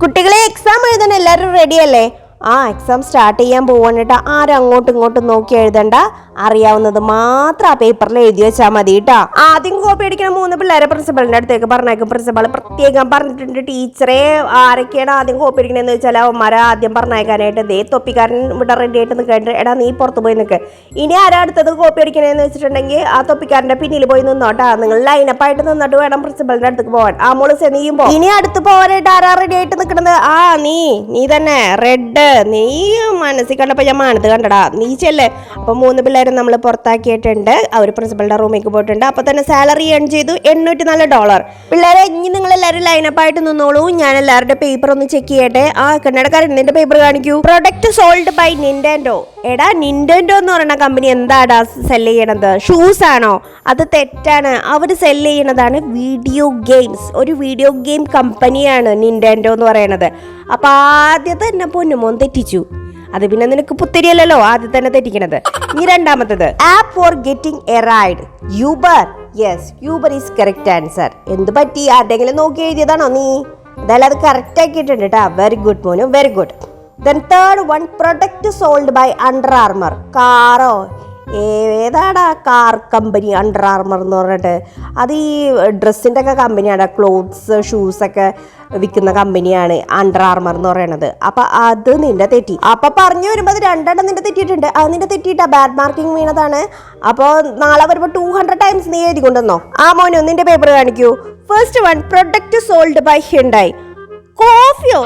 കുട്ടികളെ എക്സാം എഴുതാൻ എല്ലാവരും റെഡിയല്ലേ ആ എക്സാം സ്റ്റാർട്ട് ചെയ്യാൻ പോവാണിട്ടാ ആരും അങ്ങോട്ടും ഇങ്ങോട്ടും നോക്കി എഴുതണ്ട. അറിയാവുന്നത് മാത്രം ആ പേപ്പറിൽ എഴുതി വെച്ചാൽ മതി കേട്ടോ ആദ്യം കോപ്പി അടിക്കുന്ന മൂന്ന് പിള്ളേരെ പ്രിൻസിപ്പളിന്റെ അടുത്തേക്ക് പറഞ്ഞേക്കും പ്രിൻസിപ്പൾ പ്രത്യേകം പറഞ്ഞിട്ടുണ്ട് ടീച്ചറെ ആരൊക്കെയാണ് ആദ്യം കോപ്പി അടിക്കണമെന്ന് വെച്ചാൽ അവന്മാരെ ആദ്യം പറഞ്ഞേക്കാനായിട്ട് ദേ തൊപ്പിക്കാരൻ ഇവിടെ റെഡി ആയിട്ട് നിൽക്കേണ്ട എടാ നീ പുറത്ത് പോയി നിൽക്ക് ഇനി ആരാ അടുത്തത് കോപ്പി അടിക്കണേന്ന് വെച്ചിട്ടുണ്ടെങ്കിൽ ആ തൊപ്പിക്കാരന്റെ പിന്നിൽ പോയി നിന്നോട്ടാ. നിങ്ങൾ ലൈനപ്പായിട്ട് നിന്നിട്ട് വേണം പ്രിൻസിപ്പളിന്റെ അടുത്തേക്ക് പോവാൻ. ആ മോൾ സെനിയും പോകും ഇനി അടുത്ത് പോകാനായിട്ട് ആരാ റെഡി ആയിട്ട് നിൽക്കണത് ആ നീ നീ തന്നെ. റെഡ് നീ മനസ്സിൽ കണ്ടപ്പോ ഞാൻ മാനത്ത് കണ്ടടാ. നീ ചെല്ലേ. അപ്പൊ മൂന്ന് പിള്ളേരെ നമ്മൾ പുറത്താക്കിയിട്ടുണ്ട്. അവർ പ്രിൻസിപ്പളുടെ റൂമിലേക്ക് പോയിട്ടുണ്ട്. അപ്പോൾ തന്നെ സാലറി ഏൺ ചെയ്തു എണ്ണൂറ്റി നാല് ഡോളർ പിള്ളേരെ ഇനി നിങ്ങൾ എല്ലാവരും ലൈനപ്പ് ആയിട്ട് നിന്നോളൂ. ഞാൻ എല്ലാവരുടെ പേപ്പർ ഒന്ന് ചെക്ക് ചെയ്യട്ടെ. ആ കന്നഡക്കാരൻ നിന്റെ പേപ്പർ കാണിക്കൂ. പ്രൊഡക്റ്റ് സോൾഡ് ബൈ നിൻഡൻഡോ എടാ നിൻഡൻഡോ എന്ന് പറയുന്ന കമ്പനി എന്താടാ സെൽ ചെയ്യണത്? ഷൂസ് ആണോ? അത് തെറ്റാണ്. അവർ സെൽ ചെയ്യണതാണ് വീഡിയോ ഗെയിംസ് ഒരു വീഡിയോ ഗെയിം കമ്പനിയാണ് നിൻഡൻഡോ എന്ന് പറയുന്നത്. അപ്പൊ ആദ്യത്തെ എന്നെ പൊന്നുമോൻ തെറ്റിച്ചു. അത് പിന്നെ നിനക്ക് പുത്തിരിയല്ലല്ലോ ആദ്യം തന്നെ തെറ്റിക്കണത്. ഇനി രണ്ടാമത്തത് app for getting a ride Uber yes Uber is correct answer എന്ത് പറ്റി? ആരുടെങ്കിലും നോക്കി എഴുതിയതാണോ നീ? എന്തായാലും അത് കറക്റ്റ് ആക്കിയിട്ടുണ്ട് കേട്ടാ very good Monu very good then third one product sold by Under Armour കാറോ ഏതാടാ കാർ കമ്പനി അണ്ടർ ആർമർ എന്ന് പറഞ്ഞിട്ട്? അത് ഈ ഡ്രസ്സിന്റെ ഒക്കെ കമ്പനിയാണ് ക്ലോത്ത്സ് ഷൂസൊക്കെ വിൽക്കുന്ന കമ്പനിയാണ് അണ്ടർ ആർമർ എന്ന് പറയണത്. അപ്പൊ അത് നിന്റെ തെറ്റി. അപ്പൊ പറഞ്ഞു വരുമ്പോൾ അത് രണ്ടെണ്ണം നിന്റെ തെറ്റിയിട്ടുണ്ട്. അത് നിന്റെ തെറ്റിയിട്ടാ. Bad marking വീണതാണ്. അപ്പോൾ നാളെ വരുമ്പോൾ ടു ഹൺഡ്രഡ് ടൈംസ് നീ എഴുതി കൊണ്ടുവന്നോ? ആ മോനോ നിന്റെ പേപ്പർ കാണിക്കൂ. First one product sold by Hyundai കോഫിയോ?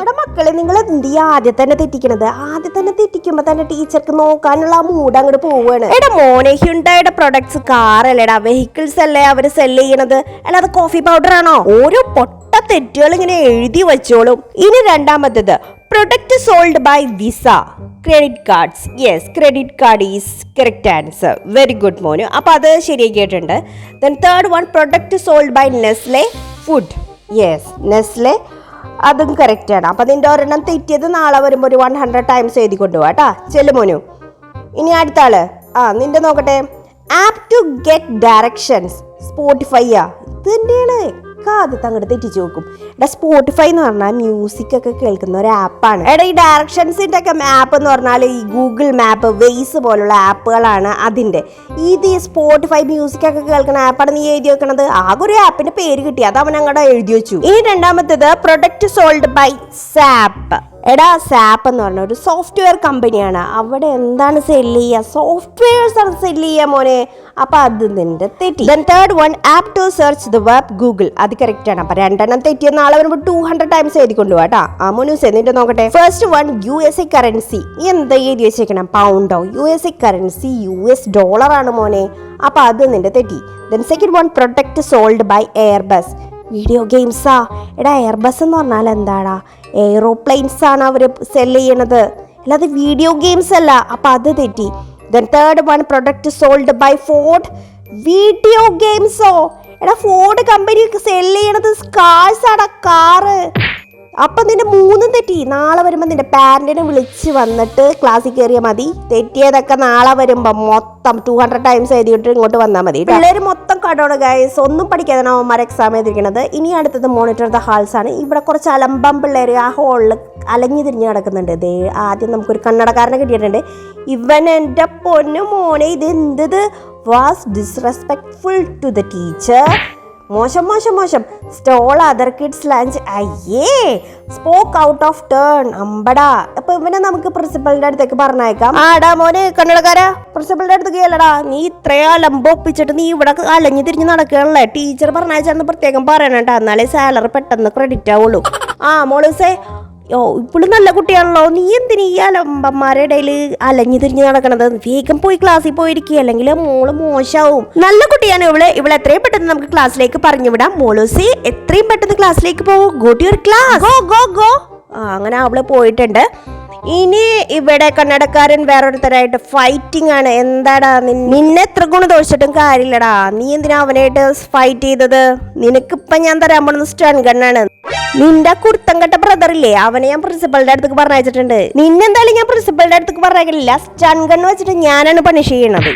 എടാ മക്കളെ നിങ്ങൾ എന്ത് ആദ്യം തന്നെ തെറ്റിക്കണത്? ആദ്യം തന്നെ തെറ്റിക്കുമ്പോ തന്നെ ടീച്ചർക്ക് നോക്കാനുള്ള ആ മൂഡ് അങ്ങോട്ട് പോവാണ്. എടാ മോനെ ഹ്യുണ്ടായുടെ പ്രൊഡക്ട്സ് കാർ അല്ലേടാ വെഹിക്കിൾസ് അല്ലേ അവർ സെൽ ചെയ്യണത്? അല്ലാതെ കോഫി പൗഡർ ആണോ? ഓരോ പൊട്ട തെറ്റുകൾ ഇങ്ങനെ എഴുതി വെച്ചോളും. ഇനി രണ്ടാമത്തേത് product sold by Visa credit cards yes credit card is correct answer very good മോനു. അപ്പോൾ അത് ശരിയാക്കിയിട്ടുണ്ട് then third one product sold by Nestle food yes Nestle അതും കറക്റ്റാണ് അപ്പം നിന്റെ ഒരെണ്ണം തെറ്റിയത് നാളെ വരുമ്പോൾ ഒരു വൺ ഹൺഡ്രഡ് ടൈംസ് എഴുതി കൊണ്ടുപോവാ കേട്ടാ. ചെല്ലു മോനു. ഇനി അടുത്ത ആൾ. ആ നിന്റെ നോക്കട്ടെ. ആപ്പ് ടു ഗെറ്റ് ഡയറക്ഷൻസ് സ്പോട്ടിഫൈയാ ഇത് തന്നെയാണ് ആദ്യത്തെ അങ്ങോട്ട് തെറ്റിച്ച് നോക്കും. എടാ സ്പോട്ടിഫൈ എന്ന് പറഞ്ഞാൽ മ്യൂസിക് ഒക്കെ കേൾക്കുന്ന ഒരു ആപ്പാണ് എടാ ഈ ഡയറക്ഷൻസിന്റെ ഒക്കെ ആപ്പ് എന്ന് പറഞ്ഞാൽ ഈ ഗൂഗിൾ മാപ്പ് വെയ്സ് പോലുള്ള ആപ്പുകളാണ് അതിന്റെ. ഇത് ഈ സ്പോട്ടിഫൈ മ്യൂസിക് ഒക്കെ കേൾക്കുന്ന ആപ്പാണ് നീ എഴുതി വെക്കണത്? ആകെ ഒരു ആപ്പിന്റെ പേര് കിട്ടി. അത് അവൻ അങ്ങോട്ട് എഴുതി വെച്ചു. ഇനി രണ്ടാമത്തേത് പ്രൊഡക്റ്റ് സോൾഡ് ബൈ സാപ്പ് എടാ സാപ്പ് എന്ന് പറഞ്ഞ ഒരു സോഫ്റ്റ്വെയർ കമ്പനിയാണ് അവിടെ എന്താണ് സെൽ ചെയ്യുക സോഫ്റ്റ്വെയർസ് ആണ് സെൽ ചെയ്യുക മോനെ. അപ്പൊ അത് നിന്റെ തെറ്റി. Then third one app to search the web Google അത് കറക്റ്റ് ആണ്. അപ്പൊ രണ്ടെണ്ണം തെറ്റിയ നാളെ വരുമ്പോൾ ടു ഹൺഡ്രഡ് ടൈംസ് എഴുതി കൊണ്ടുപോകാം കേട്ടോ ആ മോനൂസ് എന്നിട്ട് നോക്കട്ടെ. First one U S A currency എന്താ എഴുതി വെച്ചേക്കണം? പൗണ്ടോ U S A currency U S dollar ആണ് മോനെ. അപ്പൊ അത് നിന്റെ തെറ്റി. Then second one product sold by Airbus video ഗെയിംസാ എടാ എയർബസ് എന്ന് പറഞ്ഞാൽ എന്താടാ? എയ്റോപ്ലെയിൻസ് ആണ് അവർ സെൽ ചെയ്യണത്. അല്ലാതെ വീഡിയോ ഗെയിംസ് അല്ല. അപ്പം അത് തെറ്റി. Then third one product sold by Ford video ഗെയിംസോ എടാ ഫോർഡ് കമ്പനി സെൽ ചെയ്യണത് കാർസ് ആടാ കാറ് അപ്പം നിന്റെ മൂന്നും തെറ്റി. നാളെ വരുമ്പോൾ നിന്റെ പാരന്റിനെ വിളിച്ച് വന്നിട്ട് ക്ലാസ്സിൽ കയറിയാൽ മതി. തെറ്റിയതൊക്കെ നാളെ വരുമ്പോൾ മൊത്തം ടു ഹൺഡ്രഡ് ടൈംസ് എഴുതിയിട്ട് ഇങ്ങോട്ട് വന്നാൽ മതി പിള്ളേർ മൊത്തം കടോട് ഗൈസ് ഒന്നും പഠിക്കാതെ അവന്മാർ എക്സാം എഴുതിയിരിക്കുന്നത്. ഇനി അടുത്തത് മോണിറ്റർ ദ ഹാൾസ് ആണ്. ഇവിടെ കുറച്ച് അലമ്പം പിള്ളേർ ആ ഹോളിൽ അലഞ്ഞു തിരിഞ്ഞ് കിടക്കുന്നുണ്ട് ദേ ആദ്യം നമുക്കൊരു കണ്ണടക്കാരനെ കിട്ടിയിട്ടുണ്ട്. ഇവൻ എന്റെ പൊന്നു മോനെ ഇത് എന്തത് was disrespectful to the teacher മോശം മോശം മോശം. സ്റ്റോൾ അതർ കിഡ്സ് ലഞ്ച് അയ്യേ സ്പോക്ക് ഔട്ട് ഓഫ് ടേൺ അമ്പടാ. അപ്പൊ ഇവനെ നമുക്ക് പ്രിൻസിപ്പളിന്റെ അടുത്തേക്ക് പറഞ്ഞേക്കാം ആടാ മോനെ കണ്ണടക്കാരാ. പ്രിൻസിപ്പളിന്റെ അടുത്തേക്ക് അല്ലടാ നീ ഇത്രയും ലംബൊപ്പിച്ചിട്ട് നീ ഇവിടെ അലഞ്ഞു തിരിഞ്ഞ് നടക്കുകയാണല്ലേ? ടീച്ചർ പറഞ്ഞാച്ചാന്ന് പ്രത്യേകം പറയണട്ടാ. എന്നാലേ സാലറി പെട്ടെന്ന് ക്രെഡിറ്റ് ആവുള്ളൂ. ആ മോളൂസേ ഓ ഇപ്പോഴും നല്ല കുട്ടിയാണല്ലോ. നീ എന്തിനീ ഈ അലമ്പന്മാരുടെ ഇടയിൽ അലഞ്ഞു തിരിഞ്ഞ് നടക്കണത്? വേഗം പോയി ക്ലാസ്സിൽ പോയിരിക്കുക അല്ലെങ്കിൽ മോൾ മോശമാവും നല്ല കുട്ടിയാണ് ഇവൾ. ഇവളെ എത്രയും പെട്ടെന്ന് നമുക്ക് ക്ലാസ്സിലേക്ക് പറഞ്ഞു വിടാം. മോളൂസി എത്രയും പെട്ടെന്ന് ക്ലാസ്സിലേക്ക് പോകും. Go to your class go go go അങ്ങനെ അവൾ പോയിട്ടുണ്ട്. ഇനി ഇവിടെ കന്നടക്കാരൻ വേറൊരുത്തരായിട്ട് ഫൈറ്റിംഗ് ആണ്. എന്താടാ നിന്നെ എത്ര ഗുണം ദോഷിച്ചിട്ടും കാര്യമില്ലടാ. നീ എന്തിനാ അവനായിട്ട് ഫൈറ്റ് ചെയ്തത്? നിനക്കിപ്പം ഞാൻ തരാൻ പോണത് സ്റ്റൺ ഗണ്ണാണ് നിന്റെ കുർത്തം കെട്ട ബ്രദർ ഇല്ലേ? അവനെ ഞാൻ പ്രിൻസിപ്പളിന്റെ അടുത്തേക്ക് പറഞ്ഞയച്ചിട്ടുണ്ട്. നിന്നെന്തായാലും ഞാൻ പ്രിൻസിപ്പളിന്റെ അടുത്തേക്ക് പറഞ്ഞില്ല സ്റ്റൺ ഗണ്ണ് വെച്ചിട്ട് ഞാനാണ് പണിഷ് ചെയ്യണത്.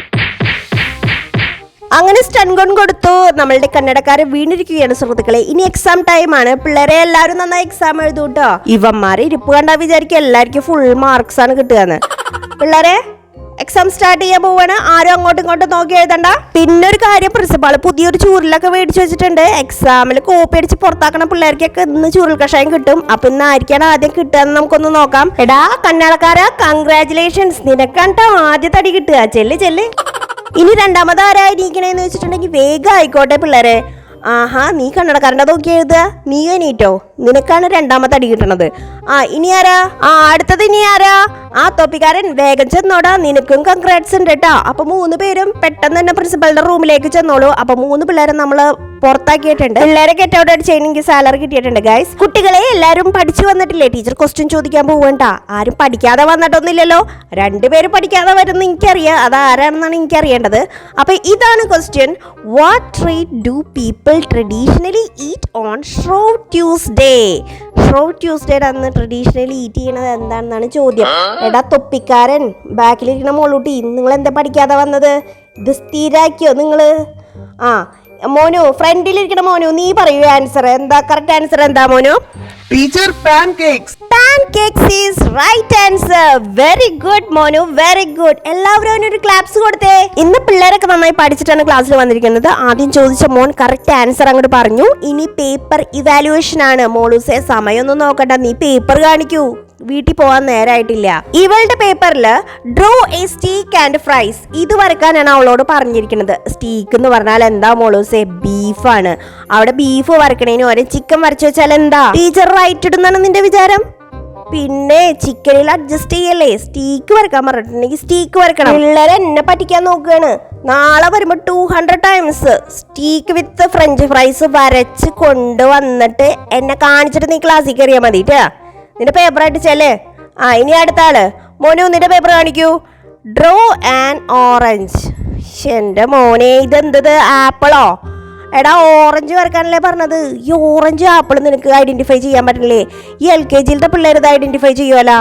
അങ്ങനെ സ്റ്റൺ ഗൺ കൊടുത്തു. നമ്മളുടെ കന്നഡക്കാരെ വീണിരിക്കുകയാണ് സുഹൃത്തുക്കളെ. ഇനി എക്സാം ടൈം ആണ്. പിള്ളേരെ എല്ലാവരും നന്നായി എക്സാം എഴുതൂ കേട്ടോ ഇവന്മാരെ ഇരിപ്പ് കണ്ടാ വിചാരിക്കും എല്ലാവർക്കും ഫുൾ മാർക്സ് ആണ് കിട്ടുകയെന്ന്. പിള്ളേരെ എക്സാം സ്റ്റാർട്ട് ചെയ്യാൻ പോവാണ്. ആരും അങ്ങോട്ടും ഇങ്ങോട്ടും നോക്കി എഴുതണ്ട. പിന്നെ ഒരു കാര്യം പ്രിൻസിപ്പാൾ പുതിയൊരു ചൂരിലൊക്കെ മേടിച്ചു വെച്ചിട്ടുണ്ട്. എക്സാമിൽ കോപ്പി അടിച്ച് പുറത്താക്കണ പിള്ളേർക്കൊക്കെ ഇന്ന് ചൂരൽ കഷായം കിട്ടും. അപ്പൊ ഇന്ന് ആയിരിക്കാണ് ആദ്യം കിട്ടുക എന്ന് നമുക്കൊന്ന് നോക്കാം. എടാ കന്നാളക്കാരാ കൺഗ്രാചുലേഷൻസ് നിനക്കണ്ടോ ആദ്യ തടി കിട്ടുക. ചെല്ല് ചെല്ല്. ഇനി രണ്ടാമത് ആരായിരിക്കണേന്ന് വെച്ചിട്ടുണ്ടെങ്കിൽ വേഗം ആയിക്കോട്ടെ പിള്ളേരെ. ആഹാ നീ കണ്ണടക്കാരന്റെ നോക്കി എഴുതുക. നീ എണീറ്റോ? നിനക്കാണ് രണ്ടാമത്തെ അടി കിട്ടണത്. ആ ഇനി ആരാ? ആ അടുത്തത് ഇനി ആരാ? ആ തൊപ്പിക്കാരൻ വേഗം ചെന്നോടാ. നിനക്കും കൺഗ്രാറ്റ്സ് ഉണ്ട് കേട്ടോ അപ്പൊ മൂന്ന് പേരും പെട്ടെന്ന് തന്നെ പ്രിൻസിപ്പളുടെ റൂമിലേക്ക് ചെന്നോളൂ. അപ്പൊ മൂന്ന് പിള്ളേരെ നമ്മൾ പുറത്താക്കിയിട്ടുണ്ട്. പിള്ളേരെ ഗെറ്റ് ഔട്ട് ആയിട്ട് ചെയ്യണമെങ്കിൽ സാലറി കിട്ടിയിട്ടുണ്ട് ഗൈസ് കുട്ടികളെ എല്ലാവരും പഠിച്ചു വന്നിട്ടില്ലേ? ടീച്ചർ ക്വസ്റ്റ്യൻ ചോദിക്കാൻ പോവണ്ട ആരും പഠിക്കാതെ വന്നിട്ടൊന്നുമില്ലല്ലോ. രണ്ടുപേരും പഠിക്കാതെ വരുന്ന എനിക്കറിയാം. അത് ആരാണെന്നാണ് എനിക്കറിയേണ്ടത്. അപ്പൊ ഇതാണ് question what treat do people traditionally eat on Shrove Tuesday Shrove Tuesday അന്ന് ട്രഡീഷണലി ഈറ്റ് ചെയ്യണത് എന്താണെന്നാണ് ചോദ്യം. എടാ തൊപ്പിക്കാരൻ ബാക്കിലിരിക്കണ മോളൂട്ടി നിങ്ങൾ എന്താ പഠിക്കാതെ വന്നത്? ഇത് സ്ഥിരാക്കിയോ നിങ്ങൾ ആ മോനു ഫ്രണ്ടിലിരിക്കണ മോനു നീ പറയൂ ആൻസർ എന്താ കറക്റ്റ് ആൻസർ എന്താ മോനു? Teacher pancakes pancakes is right answer very good Monu very good എല്ലാവരും അവനൊരു ക്ലാപ്സ് കൊടുത്തേ. ഇന്ന് പിള്ളേരൊക്കെ നന്നായി പഠിച്ചിട്ടാണ് ക്ലാസ്സിൽ വന്നിരിക്കുന്നത്. ആദ്യം ചോദിച്ച മോൻ കറക്റ്റ് ആൻസർ അങ്ങോട്ട് പറഞ്ഞു. ഇനി പേപ്പർ ഇവാലുവേഷൻ ആണ്. മോളൂസെ സമയമൊന്നും നോക്കണ്ട. നീ പേപ്പർ കാണിക്കൂ. വീട്ടിൽ പോകാൻ നേരായിട്ടില്ല. ഇവളുടെ പേപ്പറിൽ draw a steak and fries ഇത് വരക്കാനാണ് അവളോട് പറഞ്ഞിരിക്കുന്നത്. സ്റ്റീക്ക് എന്ന് പറഞ്ഞാൽ എന്താ മോളൂസെ ബീഫാണ്. അവിടെ ബീഫ് വറക്കണേന് ഓരോ ചിക്കൻ വരച്ചു വെച്ചാൽ എന്താ? ടീച്ചർ റൈറ്റ് ഇടുന്നാണ് നിന്റെ വിചാരം? പിന്നെ ചിക്കനിൽ അഡ്ജസ്റ്റ് ചെയ്യല്ലേ? സ്റ്റീക്ക് വരക്കാൻ പറഞ്ഞിട്ടുണ്ടെങ്കിൽ സ്റ്റീക്ക് വരക്കണം പിള്ളേരെ എന്നെ പറ്റിക്കാൻ നോക്കുകയാണ്. നാളെ വരുമ്പോൾ two hundred times steak with French fries വരച്ച് കൊണ്ടുവന്നിട്ട് എന്നെ കാണിച്ചിട്ട് നീ ക്ലാസ്സിൽ കയറിയാൽ മതി. നിന്റെ പേപ്പർ അടിച്ചല്ലേ ആ ഇനി അടുത്ത ആൾ. മോനു നിന്റെ പേപ്പർ കാണിക്കൂ. ഡ്രോ ആൻഡ് ഓറഞ്ച് എന്റെ മോനെ ഇതെന്തത് ആപ്പിളോ? എടാ ഓറഞ്ച് വരക്കാനല്ലേ പറഞ്ഞത്? ഈ ഓറഞ്ച് ആപ്പിൾ നിനക്ക് ഐഡന്റിഫൈ ചെയ്യാൻ പറ്റില്ലേ? ഈ എൽ കെ ജിയിലത്തെ പിള്ളേർ ഇത് ഐഡന്റിഫൈ ചെയ്യുമല്ലോ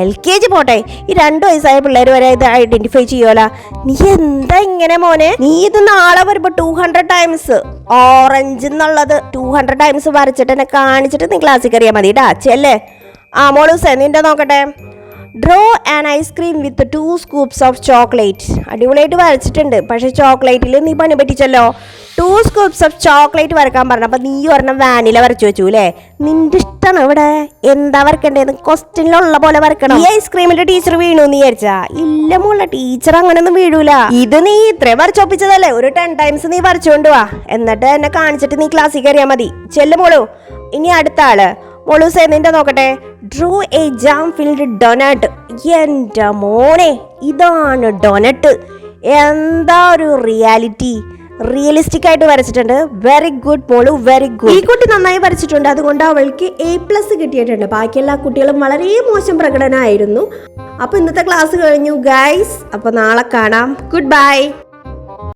എൽ കെ ജി പോട്ടെ ഈ രണ്ട് വയസ്സായ പിള്ളേർ വരെ ഇത് ഐഡന്റിഫൈ ചെയ്യുമല്ല നീ എന്താ ഇങ്ങനെ മോനെ? നീ ഇത് നാളെ വരുമ്പോൾ ടു ഹൺഡ്രഡ് ടൈംസ് ഓറഞ്ച് എന്നുള്ളത് ടു ഹൺഡ്രഡ് ടൈംസ് വരച്ചിട്ട് എന്നെ കാണിച്ചിട്ട് നീ ക്ലാസ്സിൽ കയറിയാൽ മതി ടാ ചെല്ലേ ആ മോളൂസേ നിന്റെ നോക്കട്ടെ. Draw and ice cream with two scoops of chocolate അടിപൊളിയായിട്ട് വരച്ചിട്ടുണ്ട്. പക്ഷേ ചോക്ലേറ്റിൽ നീ പണി പറ്റിച്ചല്ലോ. ടു സ്കൂപ്സ് ഓഫ് ചോക്ലേറ്റ് വരക്കാൻ പറഞ്ഞു. അപ്പം നീ ഒരെണ്ണം വാനില വരച്ചു വെച്ചു അല്ലേ? നിന്റെ ഇഷ്ടമാണ് ഇവിടെ? എന്താ വരക്കണ്ടേന്ന് ക്വസ്റ്റ്യനിലുള്ള പോലെ വരക്കണം. ഈ ഐസ്ക്രീമിന്റെ ടീച്ചർ വീണു നീ വിചാരിച്ചാ. ഇല്ല മോളെ ടീച്ചർ അങ്ങനൊന്നും വീഴൂല. ഇത് നീ ഇത്രയും വരച്ചൊപ്പിച്ചതല്ലേ ഒരു ടെൻ ടൈംസ് നീ വരച്ചോണ്ട് വാ എന്നിട്ട് എന്നെ കാണിച്ചിട്ട് നീ ക്ലാസ്സിൽ കയറിയാൽ മതി. ചെല്ലു മോളു. ഇനി അടുത്ത ആൾ. മോളൂസേ നിന്റെ നോക്കട്ടെ. Drew a jam filled doughnut എന്റെ മോനെ ഇതാണ് ഡൊനട്ട് എന്താ ഒരു റിയാലിറ്റി റിയലിസ്റ്റിക് ആയിട്ട് വരച്ചിട്ടുണ്ട്. Very good Polu very good ഈ കുട്ടി നന്നായി വരച്ചിട്ടുണ്ട്. അതുകൊണ്ട് അവൾക്ക് എ പ്ലസ് കിട്ടിയിട്ടുണ്ട്. ബാക്കി എല്ലാ കുട്ടികളും വളരെ മോശം പ്രകടനമായിരുന്നു അപ്പൊ ഇന്നത്തെ ക്ലാസ് കഴിഞ്ഞു ഗൈസ് അപ്പൊ നാളെ കാണാം. Good bye